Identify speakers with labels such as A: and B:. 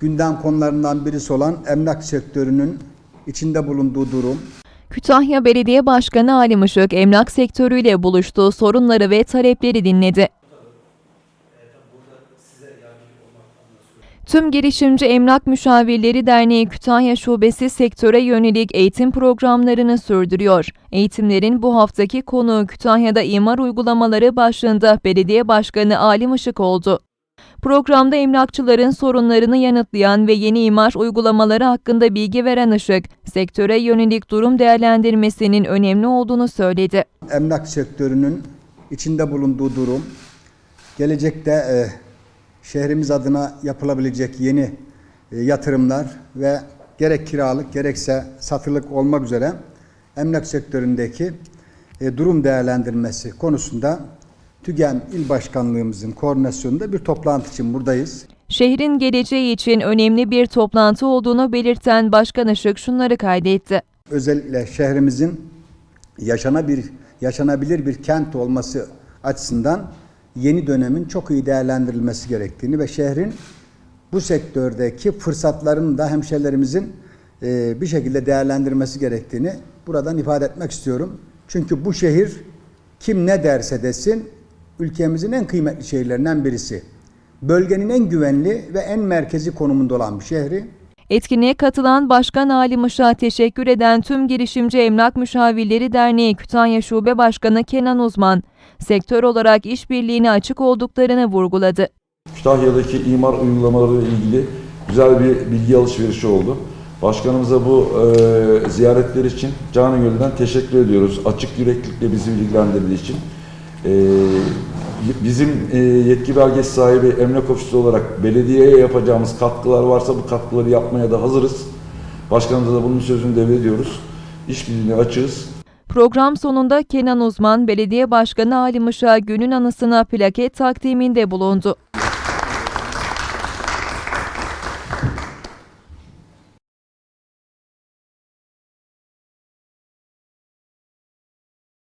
A: gündem konularından birisi olan emlak sektörünün içinde bulunduğu durum,
B: Kütahya Belediye Başkanı Ali Işık, emlak sektörüyle buluştuğu sorunları ve talepleri dinledi. Tüm Girişimci Emlak Müşavirleri Derneği Kütahya Şubesi sektöre yönelik eğitim programlarını sürdürüyor. Eğitimlerin bu haftaki konuğu Kütahya'da imar uygulamaları başlığında Belediye Başkanı Ali Işık oldu. Programda emlakçıların sorunlarını yanıtlayan ve yeni imar uygulamaları hakkında bilgi veren Işık, sektöre yönelik durum değerlendirmesinin önemli olduğunu söyledi.
A: emlak sektörünün içinde bulunduğu durum, gelecekte e, şehrimiz adına yapılabilecek yeni e, yatırımlar ve gerek kiralık gerekse satılık olmak üzere emlak sektöründeki e, durum değerlendirmesi konusunda TÜGEM İl Başkanlığımızın koordinasyonunda bir toplantı için buradayız.
B: Şehrin geleceği için önemli bir toplantı olduğunu belirten Başkan Işık şunları kaydetti.
A: özellikle şehrimizin yaşanabilir yaşanabilir bir kent olması açısından yeni dönemin çok iyi değerlendirilmesi gerektiğini ve şehrin bu sektördeki fırsatlarını da hemşehrilerimizin e, bir şekilde değerlendirmesi gerektiğini buradan ifade etmek istiyorum. Çünkü bu şehir kim ne derse desin ülkemizin en kıymetli şehirlerinden birisi. Bölgenin en güvenli ve en merkezi konumunda olan bir şehri.
B: Etkinliğe katılan Başkan Ali Mış'a teşekkür eden tüm Girişimci Emlak Müşavirleri Derneği Kütahya Şube Başkanı Kenan Uzman, sektör olarak işbirliğine açık olduklarını vurguladı.
C: Kütahya'daki imar uygulamaları ile ilgili güzel bir bilgi alışverişi oldu. Başkanımıza bu e, ziyaretler için canı gönülden teşekkür ediyoruz. Açık yüreklilikle bizi bilgilendirdiği için. E, bizim e, yetki belgesi sahibi emlak ofisi olarak belediyeye yapacağımız katkılar varsa bu katkıları yapmaya da hazırız. Başkanımıza da bunun sözünü devrediyoruz. İşbirliğine açığız.
B: Program sonunda Kenan Uzman, Belediye Başkanı Ali Mış'a günün anısına plaket takdiminde bulundu.